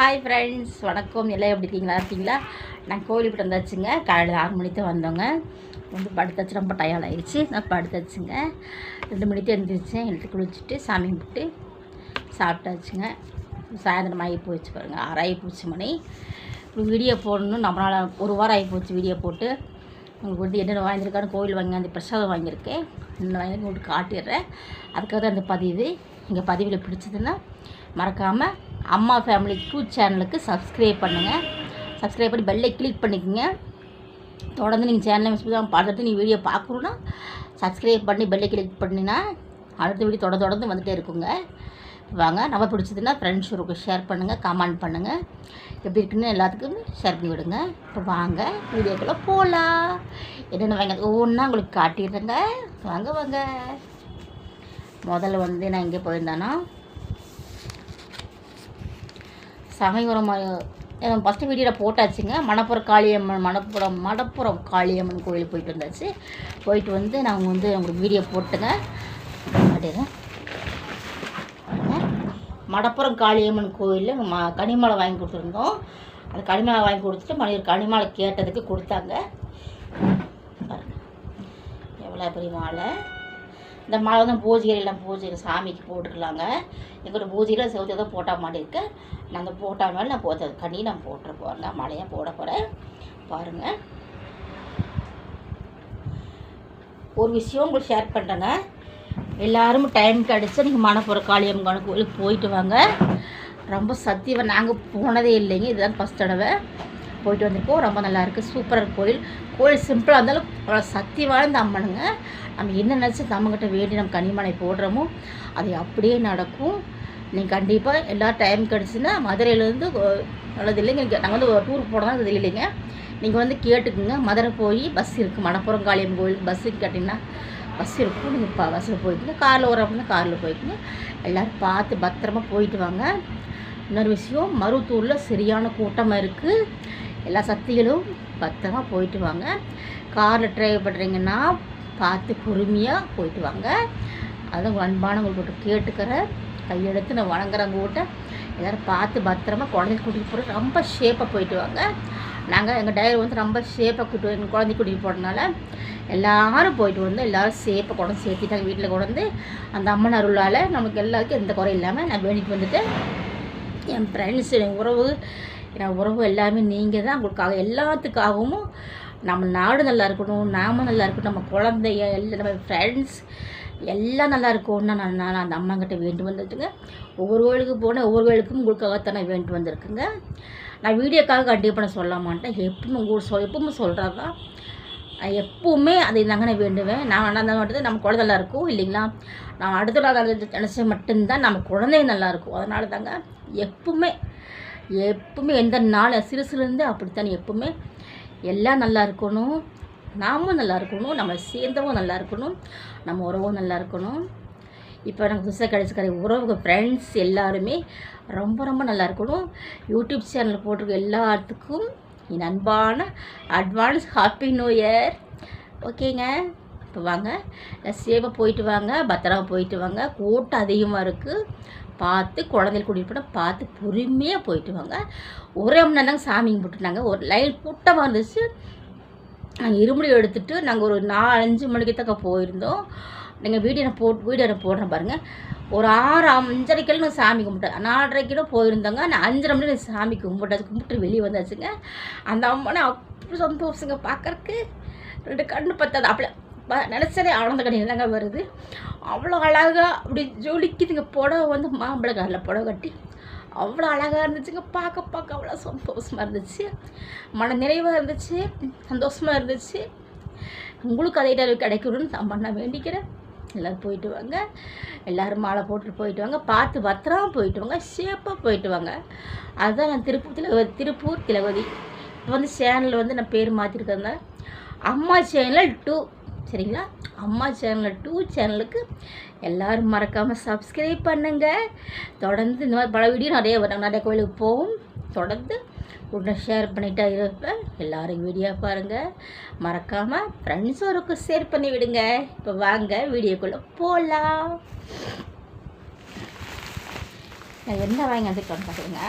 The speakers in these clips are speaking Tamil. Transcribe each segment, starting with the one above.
ஹாய் ஃப்ரெண்ட்ஸ் வணக்கம். எல்லாம் எப்படி இருக்கீங்களா? இருக்கீங்களா? நான் கோயிலுக்கு வந்தாச்சுங்க. காலையில் ஆறு மணிக்கு தான் வந்தோங்க. வந்து படுத்தாச்சு ரொம்ப டயர்ட் ஆயிடுச்சு நான் படுத்தாச்சுங்க ரெண்டு மணிக்கு எழுந்திரிச்சேன் எழுத்து குளிச்சுட்டு சாமி கும்பிட்டு சாப்பிட்டாச்சுங்க. சாயந்தரம் ஆகி போயிடுச்சு பாருங்கள் ஆறாகி போச்சு மணி. வீடியோ போடணும் நம்மளால் ஒரு வாரம் ஆகி போச்சு வீடியோ போட்டு. உங்களுக்கு வந்து என்னென்ன வாங்கியிருக்கான்னு கோயில் வாங்கி அந்த பிரசாதம் வாங்கியிருக்கேன். என்னென்ன வாங்கி உங்களுக்கு காட்டிடுறேன். அதுக்காக தான் அந்த பதிவு. இங்கே பதிவில் பிடிச்சதுன்னா மறக்காமல் அம்மா ஃபேமிலி டூ சேனலுக்கு சப்ஸ்கிரைப் பண்ணுங்கள் சப்ஸ்கிரைப் பண்ணி பெல்லை கிளிக் பண்ணிக்கோங்க. தொடர்ந்து நீங்கள் சேனலை மிஸ் பண்ணாமல் பார்த்துட்டு நீங்கள் வீடியோ பார்க்கணுன்னா சப்ஸ்கிரைப் பண்ணி பெல்லை கிளிக் பண்ணினா அடுத்த வீடியோ தொட தொடர்ந்து வந்துகிட்டே இருக்குங்க. வாங்க நம்ம பிடிச்சதுன்னா ஃப்ரெண்ட்ஸ் உங்களுக்கு ஷேர் பண்ணுங்கள் கமெண்ட் பண்ணுங்கள் எப்படி இருக்குன்னு எல்லாத்துக்கும் ஷேர் பண்ணி விடுங்க. இப்போ வாங்க வீடியோக்குள்ளே போகலாம் என்னென்ன வாங்க ஒவ்வொன்றா உங்களுக்கு காட்டிடுறேங்க. வாங்க வாங்க. முதல்ல வந்து நான் எங்கே போயிருந்தேன்னா சமயபுரம் ஃபஸ்ட்டு வீடியோவில் போட்டாச்சுங்க. மணப்புறம் காளியம்மன் மணப்புறம் மணப்புறம் காளியம்மன் கோயில் போயிட்டு வந்தாச்சு. போயிட்டு வந்து நாங்கள் வந்து உங்களுக்கு வீடியோ போட்டுங்க. காட்டிடுறேன் மடப்புறம் காளியம்மன் கோயிலில் ம கனிமலை வாங்கி கொடுத்துருந்தோம். அந்த கனிமலை வாங்கி கொடுத்துட்டு மறுபடியும் கனிமலை கேட்டதுக்கு கொடுத்தாங்க. எவ்வளோ பெரிய மாலை. இந்த மாலை பூஜைகள் பூஜைகள்லாம் பூஜை சாமிக்கு போட்டுக்கலாங்க. எங்களோட பூஜையில் செவத்தை தான் போட்டால் மாட்டி இருக்கு. நான் அந்த போட்டா மேலே நான் போத்த கண்ணி நான் போட்டுற போகிறேங்க மலையாக போட போகிறேன் பாருங்கள் ஒரு விஷயம் உங்களுக்கு ஷேர் பண்ணுறேங்க எல்லாரும் டைம் கிடச்சா நீங்கள் மணப்புற காளியம்மன் கோயிலுக்கு போயிட்டு வாங்க. ரொம்ப சத்தியம் நாங்கள் போனதே இல்லைங்க. இதுதான் ஃபஸ்ட் தடவை. போயிட்டு வந்திருக்கோம். ரொம்ப நல்லாயிருக்கு இருக்குது சூப்பராக கோயில். கோயில் சிம்பிளாக இருந்தாலும் சத்தியமான இந்த அம்மனுங்க. நம்ம என்ன நினச்சி நம்மக்கிட்ட வேண்டி நம்ம கனிமனை போடுறோமோ அது அப்படியே நடக்கும். நீங்கள் கண்டிப்பாக எல்லா டைம் கிடச்சின்னா மதுரையிலேருந்து நல்லது இல்லைங்க. நாங்கள் வந்து டூர் போனோம் அது இல்லைங்க. நீங்கள் வந்து கேட்டுக்குங்க. மதுரை போய் பஸ் இருக்குது மணப்புறம் காளியம்மன் கோயிலுக்கு பஸ்ஸுக்கு கேட்டிங்கன்னா பஸ் இருக்கும். நீங்கள் இப்போ பஸ்ஸில் போய்க்குங்க. காரில் வர அப்படின்னா காரில் போய்க்குங்க. எல்லோரும் பார்த்து பத்திரமா போயிட்டு வாங்க. இன்னொரு விஷயம் மருத்தூரில் சரியான கூட்டமாக இருக்குது எல்லா சக்திகளும் பத்திரமா போயிட்டு வாங்க. காரில் ட்ரைவ் பண்ணுறீங்கன்னா பார்த்து பொறுமையாக போயிட்டு வாங்க. அதுதான் அன்பானவங்கள்கிட்ட கேட்டுக்கிறேன். கையெடுத்து நான் வணங்குறவங்க கூட்ட எல்லோரும் பார்த்து பத்திரமா குழந்தைய கூட்டிகிட்டு போகிற ரொம்ப ஷேப்பாக போயிட்டு வாங்க. நாங்கள் எங்கள் டயர் வந்து ரொம்ப ஷேப்பாக கூட்டு எங்கள் குழந்தை கூட்டிகிட்டு போகிறதுனால எல்லாரும் போயிட்டு வந்து எல்லோரும் சேஃபாக கொண்டு சேர்த்திட்டாங்க வீட்டில் கொண்டு வந்து. அந்த அம்மன் அருளால் நமக்கு எல்லாருக்கும் எந்த குறையும் இல்லாமல் நான் வேண்டிட்டு வந்துட்டு என் ஃப்ரெண்ட்ஸ் என் உறவு என் உறவு எல்லாமே நீங்கள் தான் உங்களுக்காக எல்லாத்துக்காகவும் நம்ம நாடு நல்லா இருக்கணும் நாம நல்லா இருக்கணும் நம்ம குழந்தைய எல்லாம் நம்ம ஃப்ரெண்ட்ஸ் எல்லாம் நல்லா இருக்கும்னு நான் நான் அந்த அம்மாங்கிட்ட வேண்டு வந்துட்டுங்க ஒவ்வொரு கோயிலுக்கு போனேன் ஒவ்வொரு கோயிலுக்கும் உங்களுக்காகத்தானே வேண்டு வந்திருக்குங்க. நான் வீடியோக்காக கண்டிப்பாக நான் சொல்ல மாட்டேன். எப்பவும் உங்களுக்கு சொல் எப்பவுமே சொல்கிறது தான் நான் எப்பவுமே அதை தாங்க நான் வேண்டுவேன். நான் நல்லா மட்டும் நம்ம குழந்தை நல்லா இருக்கும் இல்லைங்களா? நான் அடுத்த நாள் நினச்ச மட்டும்தான் நம்ம குழந்தை நல்லா இருக்கும். அதனால தாங்க எப்பவுமே எப்பவுமே எந்த நாள் சிறு சிறுந்து அப்படித்தான் எப்பவுமே எல்லாம் நல்லா இருக்கணும். நாமும் நல்லா இருக்கணும். நம்ம சேர்ந்தவும் நல்லா இருக்கணும். நம்ம உறவும் நல்லா இருக்கணும். இப்போ எனக்கு புதுசாக கிடச்சிக்கிற உறவுங்க ஃப்ரெண்ட்ஸ் எல்லாருமே ரொம்ப ரொம்ப நல்லா இருக்கணும். யூடியூப் சேனல் போட்டிருக்க எல்லாத்துக்கும் என் அன்பான அட்வான்ஸ் ஹாப்பி நியூ இயர் ஓகேங்க இப்போ வாங்க. சேவாக போயிட்டு வாங்க. பத்திரமா போயிட்டு வாங்க. கூட்டம் அதிகமாக இருக்குது பார்த்து குழந்தைகள் கூட்டிகிட்டு போனால் பார்த்து பொறுமையாக போயிட்டு வாங்க. ஒரே மணி நேரம் தாங்க சாமி கும்பிட்டுனாங்க. ஒரு லைன் கூட்டமாக இருந்துச்சு. நாங்கள் இருமுடி எடுத்துகிட்டு நாங்கள் ஒரு நாலு அஞ்சு மணிக்கு தக்க போயிருந்தோம். நீங்கள் வீடியோ நான் போட்டு வீடியோ நான் போடுறேன் பாருங்கள் ஒரு ஆறு அஞ்சரைக்கெல்லாம் நான் சாமி கும்பிட்டேன் நாலரைக்கிலோ போயிருந்தோங்க. நான் அஞ்சரை மணி நான் சாமி கும்பிட்டாச்சு. கும்பிட்டு வெளியே வந்தாச்சுங்க. அந்த அம்மனை அப்படி சந்தோஷங்க பார்க்கறக்கு ரெண்டு கண்ணு பத்தாது. அப்படியே நினச்சதே ஆனந்த கடையில் தாங்க வருது? அவ்வளோ அழகாக அப்படி ஜொலிக்குதுங்க. புடவை வந்து மாம்பழ கலரில் புடவை கட்டி. அவ்வளோ அழகாக இருந்துச்சுங்க. பார்க்க பார்க்க அவ்வளோ சந்தோஷமாக இருந்துச்சு. மன நிறைவாக இருந்துச்சு. சந்தோஷமாக இருந்துச்சு. உங்களுக்கு அதே டைம் கிடைக்கணும்னு தான் பண்ண வேண்டிக்கிறேன். எல்லோரும் போயிட்டு வாங்க. எல்லோரும் மாலை போட்டுட்டு போயிட்டு வாங்க. பார்த்து பத்திரமா போயிட்டு வாங்க. சேஃபாக போயிட்டு வாங்க. அதுதான் நான் திருப்பூர் திலகவதி திருப்பூர் திலகவதி. இப்போ வந்து சேனலில் வந்து நான் பேர் மாற்றிருக்கேங்க அம்மா சேனல் டூ. சரிங்களா? அம்மா சேனலில் டூ சேனலுக்கு எல்லோரும் மறக்காமல் சப்ஸ்கிரைப் பண்ணுங்கள் தொடர்ந்து இந்த மாதிரி பல வீடியோ நிறைய வரும். நிறைய கோயிலுக்கு போகும் தொடர்ந்து உடனே ஷேர் பண்ணிட்டா இருப்பேன் எல்லோரும் வீடியோ பாருங்கள் மறக்காமல் ஃப்ரெண்ட்ஸோருக்கு ஷேர் பண்ணி விடுங்க. இப்போ வாங்க வீடியோக்குள்ளே போகலாம் நான் என்ன வாங்கி வந்துருக்கேன்னு பார்த்துருங்க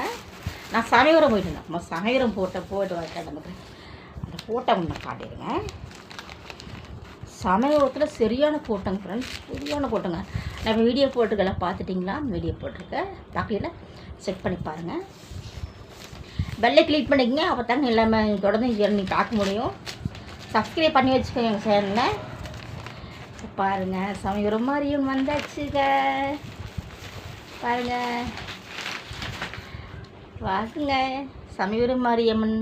நான் சமயபுரம் போயிட்டு இருந்தேன். சமயபுரம் போட்ட போயிட்டு வரேன் நமக்கு அந்த ஃபோட்டோ ஒன்று காட்டிடுங்க சமயத்தில் சரியான கூட்டங்க ஃப்ரெண்ட்ஸ் சரியான கூட்டங்க நான் வீடியோ போட்டுக்கெல்லாம் பார்த்துட்டிங்களா? வீடியோ போட்டிருக்கேன் பார்க்கல செக் பண்ணி பாருங்கள் பெல்லை கிளிக் பண்ணிக்கங்க அப்போ தாங்க எல்லாமே தொடர்ந்து நீங்கள் பார்க்க முடியும். சப்ஸ்கிரைப் பண்ணி வச்சுக்கோங்க எங்கள் சேனலில் பாருங்கள் சமயபுரம் மாதிரியும் வந்தாச்சுங்க. பாருங்கள் வாசுங்க. சமயபுரம் மாரியம்மன்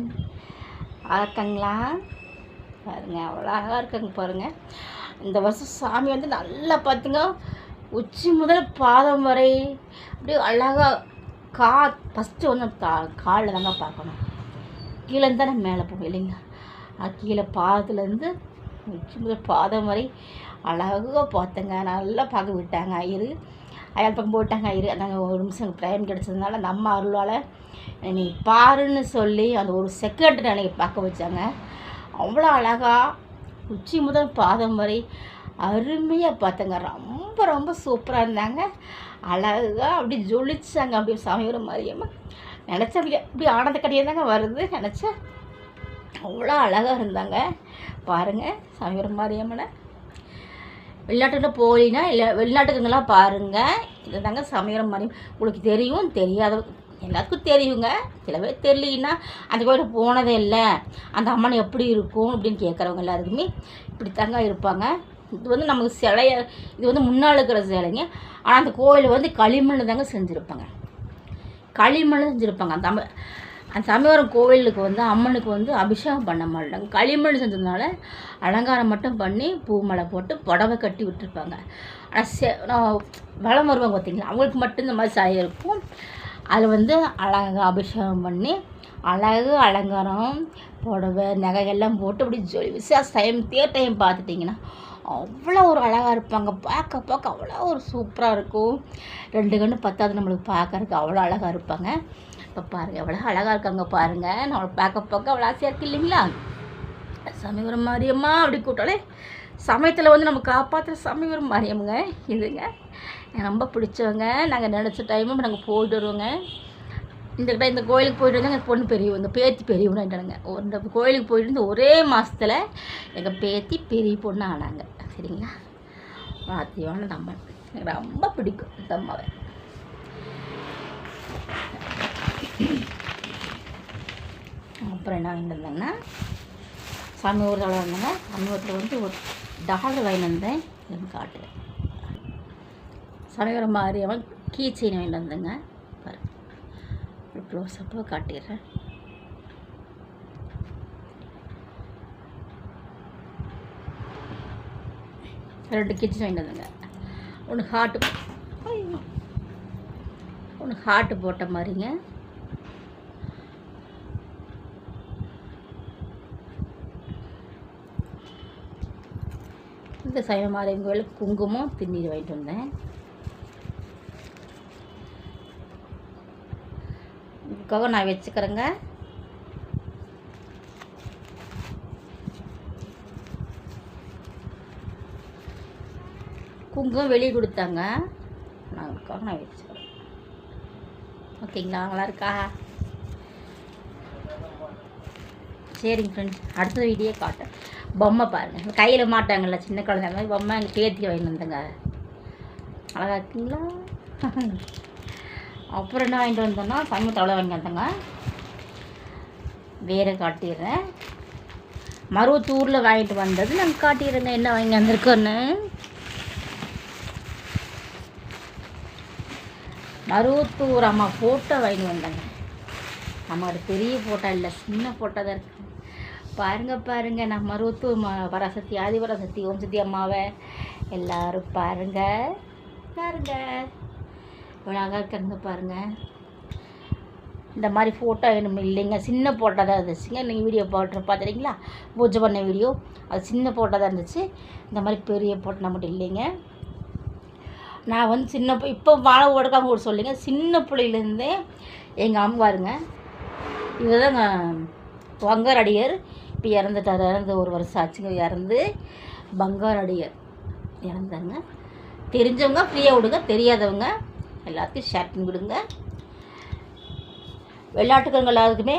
வளர்த்தங்களா பாருங்க அவ்வளோ அழகாக இருக்காங்க பாருங்க. இந்த வருஷம் சாமி வந்து நல்லா பார்த்துங்க உச்சி முதல் பாதம் வரை அப்படியே அழகாக கா ஃபஸ்ட்டு வந்து கா காலில் தாங்க பார்க்கணும். கீழேருந்து தானே மேலே போகும் இல்லைங்களா கீழே பாதத்துலேருந்து உச்சி முதல் பாதம் வரை அழகாக பார்த்தங்க. நல்லா பார்க்க விட்டாங்க ஐயரு. அயல் பக்கம் போட்டாங்க ஐயரு. நாங்கள் ஒரு நிமிஷம் டைம் கிடச்சதுனால நம்ம அருளால் நீ பாருன்னு சொல்லி அந்த ஒரு செகண்ட் எனக்கு பார்க்க வச்சாங்க. அவ்வளோ அழகாக உச்சி முதல் பாதம் வரை அருமையாக பார்த்தங்க. ரொம்ப ரொம்ப சூப்பராக இருந்தாங்க. அழகாக அப்படி ஜொலிச்சாங்க. அப்படியே சமையல் மாதிரியம்மா நினச்சா அப்படி அப்படி ஆனந்த கடையாக தாங்க வருது. நினச்சா அவ்வளோ அழகாக இருந்தாங்க. பாருங்கள் சமையல் மாதிரியம்மனை வெளிநாட்டுல போயினா இல்லை வெளிநாட்டுக்குங்கெல்லாம் பாருங்கள் இது தாங்க சமைக்கிற உங்களுக்கு தெரியும் தெரியாத எல்லாத்துக்கும் தெரியுங்க. சில பேர் தெரியலன்னா அந்த கோயிலுக்கு போனதே இல்லை. அந்த அம்மன் எப்படி இருக்கும் அப்படின்னு கேட்குறவங்க எல்லாருக்குமே இப்படி தாங்க இருப்பாங்க. இது வந்து நமக்கு சிலைய இது வந்து முன்னால் இருக்கிற சிலைங்க. ஆனால் அந்த கோயில் வந்து களிமண் தாங்க செஞ்சுருப்பாங்க. களிமண் செஞ்சுருப்பாங்க. அந்த அம்ம அந்த சமயவரம் கோவிலுக்கு வந்து அம்மனுக்கு வந்து அபிஷேகம் பண்ண மாட்டாங்க. களிமண் செஞ்சதுனால அலங்காரம் மட்டும் பண்ணி பூ மலை போட்டு புடவை கட்டி விட்டுருப்பாங்க. ஆனால் சே நான் வளம் வருவாங்க பார்த்தீங்களா அவங்களுக்கு மட்டும் இந்த மாதிரி சாயம் இருக்கும். அதில் வந்து அழகாக அபிஷேகம் பண்ணி அழகு அலங்காரம் புடவை நகைகள்லாம் போட்டு அப்படி ஜொலி விசேஷ டைம் தேர் டைம் பார்த்துட்டிங்கன்னா அவ்வளோ ஒரு அழகாக இருப்பாங்க. பார்க்க பார்க்க அவ்வளோ ஒரு சூப்பராக இருக்கும். ரெண்டு கண்ணு பத்தாவது நம்மளுக்கு பார்க்கறதுக்கு. அவ்வளோ அழகாக இருப்பாங்க. இப்போ பாருங்கள் எவ்வளோ அழகாக இருக்காங்க பாருங்கள் நம்மளை பார்க்க பார்க்க அவ்வளோ ஆசையாக இருக்கு இல்லைங்களா? சமயபுரம் மாரியம்மா அப்படி கூட்டாலே சமயத்தில் வந்து நம்ம காப்பாற்றுற சமயபுரம் மாரியம்ங்க. இதுங்க. ரொம்ப பிடிச்சவங்க. நாங்கள் நினச்ச டைமும் நாங்கள் போயிட்டு வருவோங்க. இந்த கிட்ட இந்த கோயிலுக்கு போயிட்டு வந்து எங்கள் பொண்ணு பெரியவங்க பேத்தி பெரியவனாயிட்டானுங்க இந்த கோயிலுக்கு போயிட்டு இருந்து ஒரே மாதத்தில் எங்கள் பேத்தி பெரிய பொண்ணு ஆனாங்க. சரிங்களா? வாத்தியமான அம்மன் எனக்கு ரொம்ப பிடிக்கும் இந்த அம்மாவை. அப்புறம் என்ன வாங்கிட்டு வந்தாங்கன்னா சாமி ஊரில் வந்தாங்க சாமி வந்து ஒரு டாலர் வாங்கிட்டு வந்தேன். இதுன்னு காட்டுறேன் சமயபுரம் மாரியம்மன் கீ செயின் வாங்கிட்டு வந்தேங்க. பாருங்க. க்ளோஸ் அப்பாக காட்டிடுறேன். ரெண்டு கிச்சன் வாங்கிட்டு வந்துங்க. ஒன்று ஹார்ட்டு ஒன்று ஹார்ட்டு போட்ட மாதிரிங்க. இந்த சைவ மாரியம்மன் கோயிலுக்கு குங்குமம் திண்ணீர் வாங்கிட்டு வந்தேன். இதுக்காக நான் வச்சுக்கிறேங்க. குங்குமம் வெளியே கொடுத்தாங்க. நான் அதுக்காக நான் வச்சுக்கிறேன். ஓகேங்களா நல்லா இருக்கா? சரிங்க ஃப்ரெண்ட்ஸ் அடுத்த வீடியோ காட்டேன் பொம்மை பாருங்கள் கையில் மாட்டாங்கல்ல சின்ன குழந்தை மாதிரி பொம்மை எங்கள் பேத்தி வாங்கிட்டு வந்தேங்க அழகா இருக்குங்களா? அப்புறம் என்ன வாங்கிட்டு வந்தோன்னா சமூக தவளை வாங்கி வந்தேங்க. வேறு காட்டிடுறேன். மருவத்தூரில் வாங்கிட்டு வந்தது நாங்கள் காட்டிடுறேங்க என்ன வாங்கி வந்திருக்கோன்னு? மருவத்தூர் அம்மா ஃபோட்டோ வாங்கி வந்தாங்க. அம்மாவோட பெரிய ஃபோட்டோ இல்லை சின்ன ஃபோட்டோ தான் இருக்கு. பாருங்க பாருங்க நான் மருவத்தூர் ம பராசக்தி ஆதிபராசக்தி ஓம் சக்தி அம்மாவை. எல்லாரும் பாருங்க பாருங்க. அழகாக இருக்காங்க பாருங்க. இந்த மாதிரி ஃபோட்டோ வேணும் இல்லைங்க. சின்ன ஃபோட்டோ தான் இருந்துச்சுங்க. நீங்கள் வீடியோ போட்டு பார்த்துறீங்களா பூஜை பண்ண வீடியோ அது சின்ன ஃபோட்டோ தான் இருந்துச்சு. இந்த மாதிரி பெரிய ஃபோட்டோ மட்டும் இல்லைங்க. நான் வந்து சின்ன இப்போ வாழை ஓடுக்காம கூட சொல்லிங்க. சின்ன பிள்ளையிலேருந்தே எங்கள் அம்மாருங்க இதுதாங்க பங்கார் அடியர் இப்போ இறந்துட்டார். இறந்து ஒரு வருஷம் ஆச்சுங்க. இறந்து பங்கார் அடியர் இறந்தாங்க தெரிஞ்சவங்க ஃப்ரீயாக விடுங்க. தெரியாதவங்க எல்லாத்தையும் ஷேர் பண்ணி விடுங்க வெளிநாட்டுக்காரங்க எல்லாருக்குமே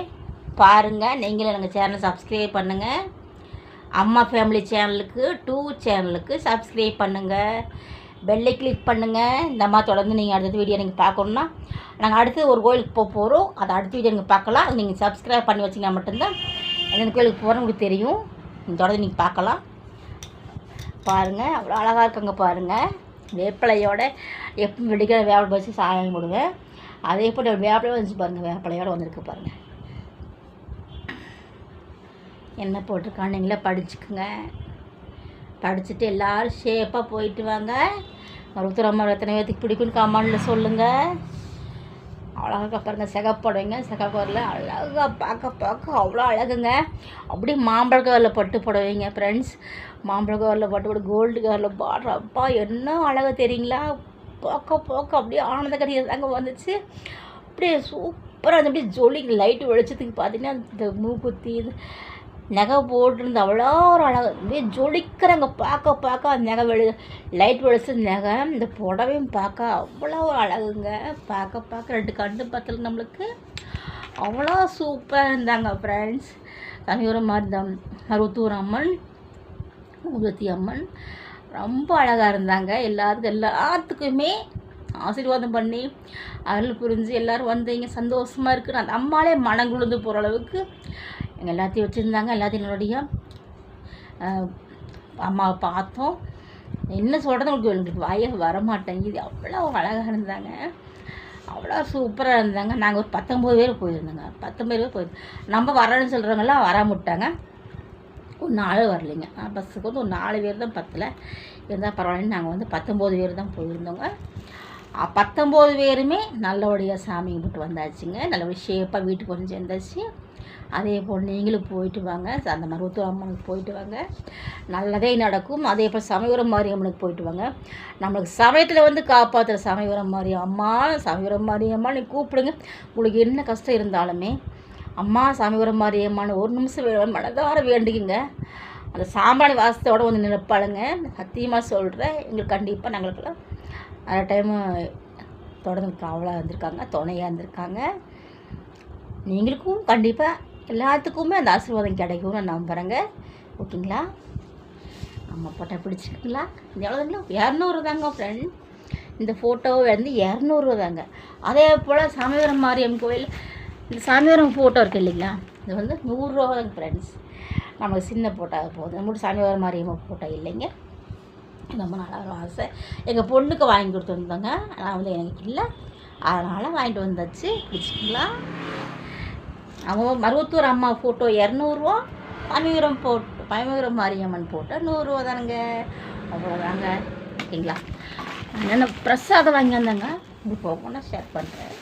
பாருங்கள் நீங்களும் எங்கள் சேனலை சப்ஸ்கிரைப் பண்ணுங்கள் அம்மா ஃபேமிலி சேனலுக்கு டூ சேனலுக்கு சப்ஸ்கிரைப் பண்ணுங்கள் பெல்லை கிளிக் பண்ணுங்கள் இந்த மாதிரி தொடர்ந்து நீங்கள் அடுத்த வீடியோ நீங்கள் பார்க்கணுன்னா நாங்கள் அடுத்து ஒரு கோயிலுக்கு போக போகிறோம் அதை அடுத்த வீடியோ நீங்கள் பார்க்கலாம். நீங்கள் சப்ஸ்கிரைப் பண்ணி வச்சிங்கன்னா மட்டும்தான் எந்தெந்த கோயிலுக்கு போகிறோம் உங்களுக்கு தெரியும். இந்த தொடர்ந்து நீங்கள் பார்க்கலாம். பாருங்கள் அவ்வளோ அழகாக இருக்குங்க பாருங்கள் வேப்பிலையோட எப்போ வெடிக்கிற வேப்பிலை வச்சு சாயம் போடுவேன் அதே போல் வேப்பிலையோட வந்துச்சு பாருங்கள் வேப்பிலையோடு வந்திருக்கு பாருங்கள் என்ன போட்டிருக்கான்னு நீங்களே படிச்சுக்குங்க. படிச்சுட்டு எல்லோரும் ஷேப்பாக போயிட்டு வாங்க. ஒருத்தர் எத்தனை பேர்த்துக்கு பிடிக்கும்னு கமெண்டில் சொல்லுங்கள் அழகாக பாருங்கள் சிகப்புடவைங்க சிகப்பரில் அழகாக பார்க்க பார்க்க அவ்வளோ அழகுங்க. அப்படியே மாம்பழ கவரில் பட்டு புடவைங்க ஃப்ரெண்ட்ஸ் மாம்பழ கவரில் பட்டு போட்டு கோல்டு கவரில் பாடுற. அப்பா என்ன அழகாக தெரியுங்களா? பார்க்க போக்க அப்படியே ஆனந்த கடிதம் தாங்க வந்துச்சு. அப்படியே சூப்பராக அப்படியே ஜொலி லைட்டு வெளிச்சத்துக்கு பார்த்தீங்கன்னா இந்த மூக்குத்தி நகை போட்டிருந்த அவ்வளோ ஒரு அழகு. அப்படியே ஜொலிக்கிறாங்க. பார்க்க பார்க்க அந்த நகை வெளி லைட் வெளிச்ச நகை இந்த புடவையும் பார்க்க அவ்வளோ ஒரு அழகுங்க. பார்க்க பார்க்க ரெண்டு கண்டு பத்தில் நம்மளுக்கு அவ்வளோ சூப்பராக இருந்தாங்க ஃப்ரெண்ட்ஸ் தனியோரமாக மாதிரி அருத்தூர் அம்மன் உதத்தி அம்மன். ரொம்ப அழகாக இருந்தாங்க. எல்லாருக்கும் எல்லாத்துக்குமே ஆசீர்வாதம் பண்ணி அருள் புரிஞ்சு எல்லோரும் வந்தீங்க சந்தோஷமாக இருக்குது அந்த அம்மாலே மனங்குழுந்து போகிற அளவுக்கு எங்கள் எல்லாத்தையும் வச்சுருந்தாங்க. எல்லாத்தையும் என்னுடைய அம்மாவை பார்த்தோம். என்ன சொல்கிறது உங்களுக்கு? எங்களுக்கு வாய வரமாட்டேங்குது. அவ்வளோ அழகாக இருந்தாங்க. அவ்வளோ சூப்பராக இருந்தாங்க. நாங்கள் ஒரு பத்தொம்பது பேர் போயிருந்தோங்க. பத்தொம்பது பேர் போயிருந்தோம். நம்ம வரேன்னு சொல்கிறவங்களாம் வராமட்டாங்க ஒரு நாலு வரலைங்க. பஸ்ஸுக்கு வந்து ஒரு நாலு பேர் தான் பத்தில். இருந்தால் பரவாயில்லன்னு நாங்கள் வந்து பத்தொம்போது பேர் தான் போயிருந்தோங்க. பத்தொம்போது பேருமே நல்லபடியாக சாமி கும்பிட்டு வந்தாச்சுங்க. நல்லபடியாக ஷேப்பாக வீட்டுக்கு வந்து சேர்ந்தாச்சு. அதே போல் நீங்களும் போயிட்டு வாங்க. அந்த மருத்துவ அம்மனுக்கு போயிட்டு வாங்க. நல்லதே நடக்கும். அதே போல் சமயபுரம் மாரியம்மனுக்கு போயிட்டு வாங்க. நம்மளுக்கு சமயத்தில் வந்து காப்பாற்றுற சமயபுரம் மாரியம் அம்மா சமயபுரம் மாரியம்மா நீ கூப்பிடுங்க. உங்களுக்கு என்ன கஷ்டம் இருந்தாலுமே அம்மா சாமிபுரம் மாரியம்மான்னு ஒரு நிமிஷம் மனதார வேண்டிக்குங்க அந்த சாம்பாணி வாசத்தோடு வந்து நினைப்பாளுங்க சத்தியமாக சொல்கிறேன் எங்களுக்கு கண்டிப்பாக நாங்களுக்கெல்லாம் நிறைய டைமு தொடர்ந்து காவலாக இருந்திருக்காங்க துணையாக இருந்திருக்காங்க. நீங்களுக்கும் கண்டிப்பாக எல்லாத்துக்குமே அந்த ஆசீர்வாதம் கிடைக்கும்னு நான் நம்புகிறேங்க ஓகேங்களா? அம்மா போட்டோ பிடிச்சிருக்குங்களா? இந்த எவ்வளோங்களா இரநூறு தாங்க ஃப்ரெண்ட் இந்த ஃபோட்டோ வந்து இரநூறு தாங்க. அதே போல் சாமிவரம் மாரியம் கோயில் இந்த சாமிவரம் ஃபோட்டோ இருக்குது இல்லைங்களா? இது வந்து நூறுரூவா ஃப்ரெண்ட்ஸ் நமக்கு சின்ன ஃபோட்டோ போதும் நம்மளுக்கு சாமிவரம் மாரியம்மன் ஃபோட்டோ இல்லைங்க. ரொம்ப நல்லா ஒரு ஆசை. எங்கள் பொண்ணுக்கு வாங்கி கொடுத்துருந்தோங்க ஆனால் வந்து எனக்கு இல்லை. அதனால் வாங்கிட்டு வந்தாச்சு. பிடிச்சிங்களா அவங்க மருவத்தூர் அம்மா ஃபோட்டோ இரநூறுவா பமிவரம் போட்டு பமிவரம் மாரியம்மன் ஃபோட்டோ நூறுரூவா தானுங்க. அவ்வளோதாங்க ஓகேங்களா? நான் பிரசாதம் வாங்கி வந்தேங்க. இப்படி போகணும் ஷேர் பண்ணுறேன்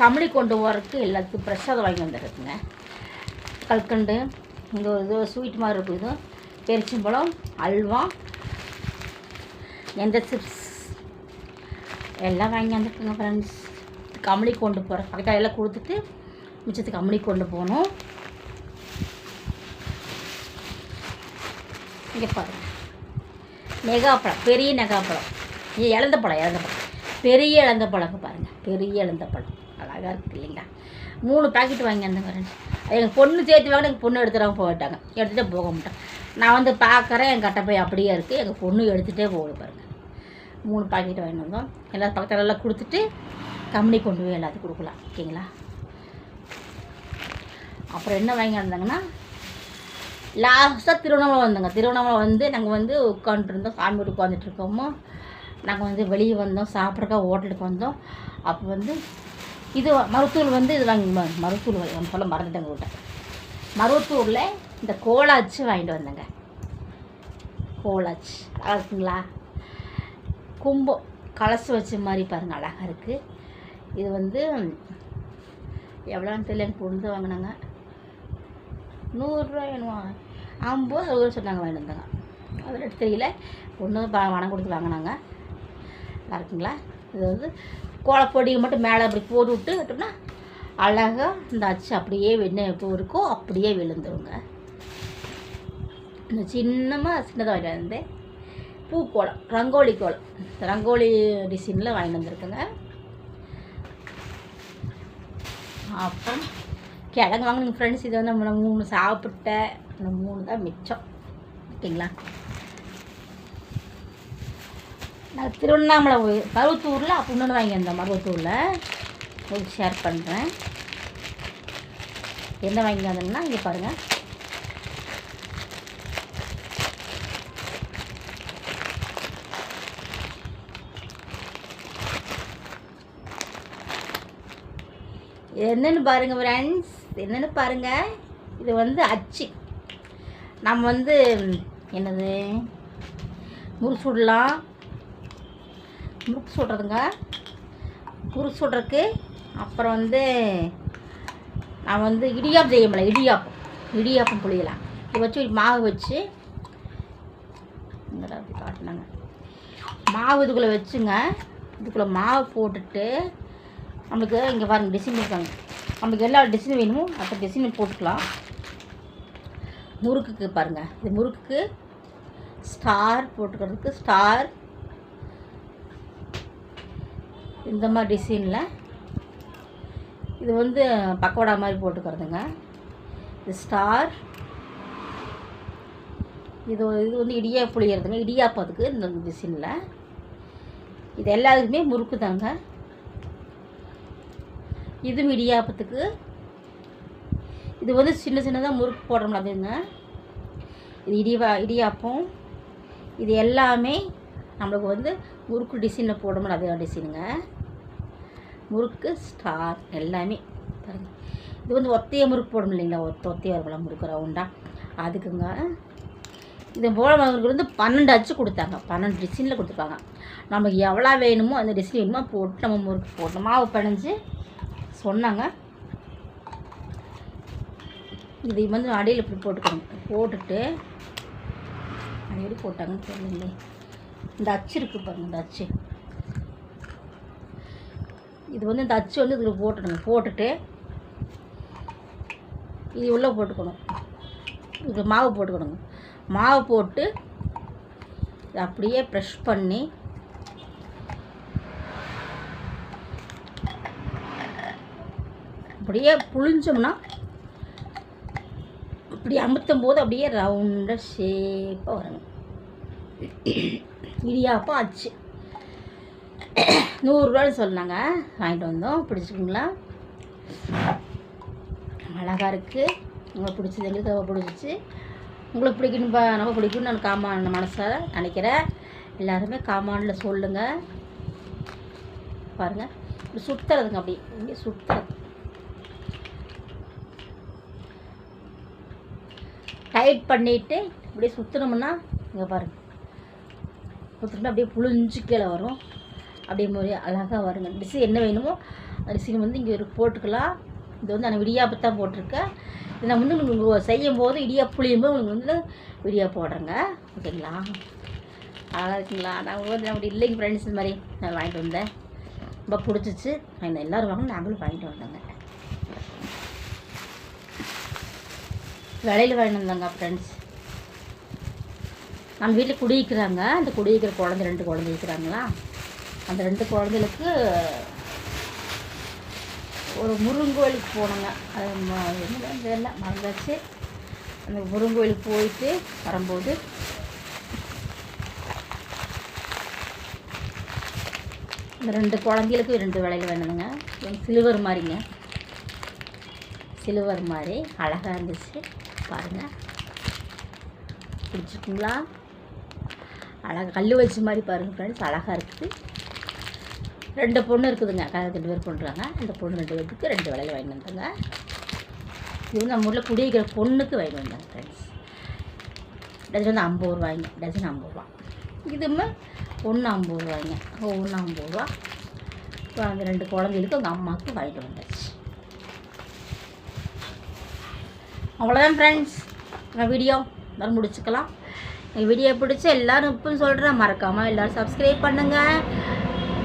கம்பளி கொண்டு போகிறதுக்கு எல்லாத்துக்கும் பிரசாதம் வாங்கி வந்துடுறதுங்க கல்கண்டு இங்கே இது ஸ்வீட் மாதிரி இருக்கும். இது பெருச்சம்பழம் அல்வா எந்த சிப்ஸ் எல்லாம் வாங்கி வந்துருக்குங்க ஃப்ரெண்ட்ஸ் கம்பளி கொண்டு போகிறேன் பக்கத்தில் எல்லாம் கொடுத்துட்டு மிச்சத்துக்கு கம்பளி கொண்டு போகணும். இங்கே பாருங்கள் நெகாப்பழம் பெரிய நெகாப்பழம் இழந்த பழம் இழந்த பழம். பெரிய இழந்த பழங்க பாருங்கள் பெரிய இழந்த பழம். அழகாக இருக்குது இல்லைங்களா? மூணு பாக்கெட் வாங்கி அந்த ஃப்ரெண்ட்ஸ் எங்கள் பொண்ணு சேர்த்து வாங்க எங்கள் பொண்ணு எடுத்துகிட்டு போயிட்டாங்க. எடுத்துகிட்டே போக மாட்டேன். நான் வந்து பார்க்குறேன் என் கட்டை போய் அப்படியே இருக்குது எங்கள் பொண்ணு எடுத்துகிட்டே போகுது பாருங்கள் மூணு பாக்கெட் வாங்கிட்டு வந்தோம். எல்லா பக்கத்தில் எல்லாம் கொடுத்துட்டு கம்பெனி கொண்டு போய் எல்லாத்துக்கும் கொடுக்கலாம். ஓகேங்களா? அப்புறம் என்ன வாங்கி வந்தாங்கன்னா லாஸ்ட்டாக திருவண்ணாமலை வந்தோங்க. திருவண்ணாமலை வந்து நாங்கள் வந்து உட்காந்துருந்தோம் சாமி வீட்டு உட்காந்துட்டு இருக்கோமோ நாங்கள் வந்து வெளியே வந்தோம். சாப்பிட்றக்கா ஹோட்டலுக்கு வந்தோம். அப்போ வந்து இது மருத்தூர் வந்து இது வாங்கி மருத்தூர் சொல்ல மறந்துட்டேங்க உங்கள்கிட்ட மருவத்தூரில் இந்த கோலாச்சு வாங்கிட்டு வந்தேங்க. கோலாச்சு அழகாக இருக்குங்களா கும்பம் கலசு வச்ச மாதிரி பாருங்கள் அழகாக இருக்குது இது வந்து எவ்வளோன்னு தெரியல எனக்கு பொண்ணு வாங்கினாங்க. நூறுரூவா வேணுமா ஐம்பது அறுபது சொன்னாங்க வாங்கிட்டு வந்தாங்க. அதில் தெரியல. பொண்ணு பணம் கொடுத்து வாங்கினாங்க. நல்லா இருக்குங்களா? இது வந்து கோலப்பொடியை மட்டும் மேலே அப்படி போட்டு விட்டு விட்டோம்னா அழகாக இந்த அச்சு அப்படியே வெண்ணெய் எப்போ இருக்கோ அப்படியே விழுந்துருங்க. இந்த சின்னமாக சின்னதாக வாங்கிட்டு வந்து பூ கோலம் ரங்கோலி கோலம். ரங்கோலி டிசைனில் வாங்கிட்டு வந்திருக்குங்க. அப்புறம் கிழங்கு வாங்கினீங்க ஃப்ரெண்ட்ஸ் இதை வந்து நம்ம மூணு சாப்பிட்ட இந்த மூணு தான் மிச்சம். ஓகேங்களா? நான் திருவண்ணாமலை பருவத்தூரில் அப்போ இன்னொன்று வாங்கியிருந்தேன் மருவத்தூரில். உங்களுக்கு ஷேர் பண்ணுறேன் என்ன வாங்கியிருந்தேன்னா இங்கே பாருங்கள் என்னன்னு பாருங்கள் ஃப்ரெண்ட்ஸ் என்னென்னு பாருங்கள் இது வந்து அச்சு. நம்ம வந்து என்னது? முறுசுடலாம். முறுக்கு சுடுறதுங்க முறுக்கு சுடுறதுக்கு அப்புறம் வந்து நான் வந்து இடியாப்பம் செய்ய முடியல இடியாப்பம். இடியாப்பம் புளியலாம் இதை வச்சு மாவு வச்சு அப்படி காட்டினாங்க. மாவு இதுக்குள்ளே வச்சுங்க. இதுக்குள்ளே மாவு போட்டுட்டு நம்மளுக்கு இங்கே பாருங்கள் டிசைன் இருக்காங்க நம்மளுக்கு எல்லா டிசைன் வேணுமோ அப்போ டிசைன் போட்டுக்கலாம். முறுக்குக்கு பாருங்கள் இது முறுக்குக்கு ஸ்டார் போட்டுக்கிறதுக்கு ஸ்டார் இந்த மாதிரி டிசைனில் இது வந்து பக்கோடா மாதிரி போட்டுக்கிறதுங்க. இது ஸ்டார் இது இது வந்து இடியா புளியறதுங்க. இடியாப்பத்துக்கு இந்த டிசைனில் இது எல்லாத்துக்குமே முறுக்கு தாங்க. இதுவும் இடியாப்பத்துக்கு. இது வந்து சின்ன சின்னதாக முறுக்கு போடுறோம்ல அதுங்க. இது இடிவா இடியாப்பம். இது எல்லாமே நம்மளுக்கு வந்து முறுக்கு டிசைனில் போடுறோம்ல அதே டிசைனுங்க முறுக்கு ஸ்டார் எல்லாமே பாருங்கள் இது வந்து ஒத்தைய முறுக்கு போடணும் இல்லைங்களா? ஒத்த ஒத்தைய வரலாம் முறுக்கு ரவுண்டாக அதுக்குங்க இது போல அவங்களுக்கு வந்து பன்னெண்டு அச்சு கொடுத்தாங்க. பன்னெண்டு டிசைனில் கொடுத்துருக்காங்க. நமக்கு எவ்வளோ வேணுமோ அந்த டிசைன் வேணுமோ போட்டு நம்ம முறுக்கு போடணும். மாவு பிணைஞ்சு சொன்னாங்க. இதை வந்து அடியில் இப்படி போட்டுக்கணும். போட்டுட்டு அது எப்படி போட்டாங்கன்னு தெரியலைங்களே இந்த அச்சு இருக்குது பாருங்கள் இந்த அச்சு. இது வந்து இந்த அச்சு வந்து இதில் போட்டுடணும் போட்டுட்டு இது உள்ளே போட்டுக்கணும். இது மாவு போட்டுக்கணுங்க மாவு போட்டு அப்படியே ப்ரெஷ் பண்ணி அப்படியே புழிஞ்சோம்னா இப்படி அமுத்தும் போது அப்படியே ரவுண்டாக ஷேப்பாக வரணும். இடியாப்பம் ஆச்சு நூறுரூவான்னு சொன்னாங்க. வாங்கிட்டு வந்தோம். பிடிச்சிக்குங்களா அழகாக இருக்குது உங்களுக்கு பிடிச்சது எங்களுக்கு ரொம்ப பிடிச்சிச்சு உங்களுக்கு பிடிக்கணும்பா பா ரொம்ப பிடிக்கும்னு நான் காமான் மனசாக நினைக்கிறேன். எல்லாருமே காமானில் சொல்லுங்கள் பாருங்கள் இப்படி சுற்றுறதுங்க அப்படி இங்கே சுற்றுறது டைட் பண்ணிவிட்டு இப்படியே சுற்றினோம்னா இங்கே பாருங்கள் சுற்றினா அப்படியே புழிஞ்சு கீழே வரும். அப்படியே மாதிரி அழகாக வருங்க. டிசைன் என்ன வேணுமோ அந்த டிசைன் வந்து இங்கே ஒரு போட்டுக்கலாம். இது வந்து நான் இடியாப்பத்தான் போட்டிருக்கேன். இதை நான் வந்து உங்களுக்கு செய்யும் போது இடியா புளியும் போது உங்களுக்கு வந்து இடியா போடுறேங்க. ஓகேங்களா? அழகாக இருக்குங்களா? நான் வந்து அப்படி இல்லைங்க ஃப்ரெண்ட்ஸ் இந்த மாதிரி நான் வாங்கிட்டு வந்தேன். ரொம்ப பிடிச்சிச்சு. நான் எல்லோரும் வாங்க நாங்களும் வாங்கிட்டு வந்தேங்க. விலையில் வாங்கிட்டு வந்தாங்க ஃப்ரெண்ட்ஸ் நம்ம வீட்டில் குடியிருக்கிறாங்க. அந்த குடியிருக்கிற குழந்தை ரெண்டு குழந்தை இருக்கிறாங்களா? அந்த ரெண்டு குழந்தைகளுக்கு ஒரு முருங்கோயிலுக்கு போனோங்க. அது ம- என்ன தெரியல மறந்தாச்சு. அந்த முருங்கோயிலுக்கு போயிட்டு வரும்போது இந்த ரெண்டு குழந்தைகளுக்கு ரெண்டு விலையில் வேணுங்க. சில்வர் மாதிரிங்க. சில்வர் மாதிரி அழகாக இருந்துச்சு. பாருங்கள் பிடிச்சிருக்குங்களா? அழகாக கல் வச்சு மாதிரி பாருங்கள் ஃப்ரெண்ட்ஸ் அழகாக இருக்குது. ரெண்டு பொண்ணு இருக்குதுங்க. அக்கா ரெண்டு பேர் பண்ணுறாங்க அந்த பொண்ணு ரெண்டு பேருக்கு ரெண்டு வேலையில் வாங்கி வந்தாங்க. இவங்க நம்ம ஊரில் குடியிருக்கிற பொண்ணுக்கு வாங்கி வந்தாங்க ஃப்ரெண்ட்ஸ் டஜன் வந்து ஐம்பது ரூபாய்ங்க. டஜன் ஐம்பது ரூபா. இதுமே ஒன்று ஐம்பது ரூபாய்ங்க. ஒன்று ஐம்பது ரூபா. இப்போ அந்த ரெண்டு குழந்தைகளுக்கு அவங்க அம்மாவுக்கு வாங்கிட்டு வந்தாச்சு. அவ்வளோதான் ஃப்ரெண்ட்ஸ் நான் வீடியோ எல்லாரும் முடிச்சுக்கலாம். எங்கள் வீடியோ பிடிச்சி எல்லோரும் இப்போ சொல்கிறேன் மறக்காமல் எல்லோரும் சப்ஸ்கிரைப் பண்ணுங்கள்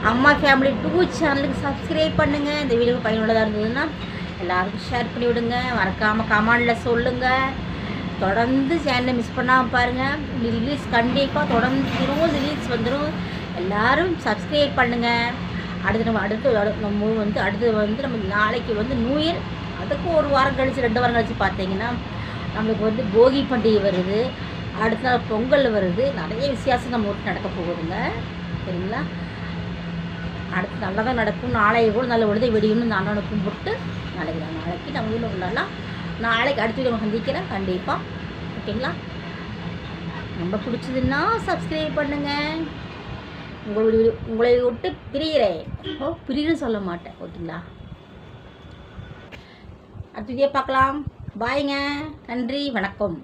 அம்மா ஃபேமிலி டூ சேனலுக்கு சப்ஸ்கிரைப் பண்ணுங்கள் இந்த வீடியோ பயனுள்ளதாக இருந்ததுன்னா எல்லாருக்கும் ஷேர் பண்ணி விடுங்க. மறக்காமல் கமெண்டில் சொல்லுங்கள் தொடர்ந்து சேனலை மிஸ் பண்ணாமல் பாருங்கள் ரிலீஸ் கண்டிப்பாக தொடர்ந்து திரும்ப ரிலீஸ் வந்துடும் எல்லோரும் சப்ஸ்கிரைப் பண்ணுங்கள் அடுத்து நம்ம அடுத்து நம்ம வந்து அடுத்து வந்து நம்ம நாளைக்கு வந்து நியூ இயர் அதுக்கு ஒரு வாரம் கழித்து ரெண்டு வாரம் கழிச்சு பார்த்தீங்கன்னா நம்மளுக்கு வந்து போகி பண்டிகை வருது. அடுத்த நாள் பொங்கல் வருது. நிறைய வித்தியாசம் நம்ம ஊருக்கு நடக்க போகுதுங்க. சரிங்களா? அடுத்து நல்லா தான் நடக்கும். நாளைய கூட நல்ல விடுதை வெடியும்னு நான் அண்ணனை கும்பிட்டு நாளைக்கு நாளைக்கு நம்ம வீட்டில் உள்ளலாம் நாளைக்கு அடுத்த வீடியோ சந்திக்கிறேன். கண்டிப்பாக ஓகேங்களா? ரொம்ப பிடிச்சதுன்னா சப்ஸ்கிரைப் பண்ணுங்கள் உங்களுடைய உங்களை விட்டு பிரிகிறேன் ஓ பிரியுன்னு சொல்ல மாட்டேன். ஓகேங்களா? அடுத்த வீடியோ பார்க்கலாம். பாய்ங்க நன்றி. வணக்கம்.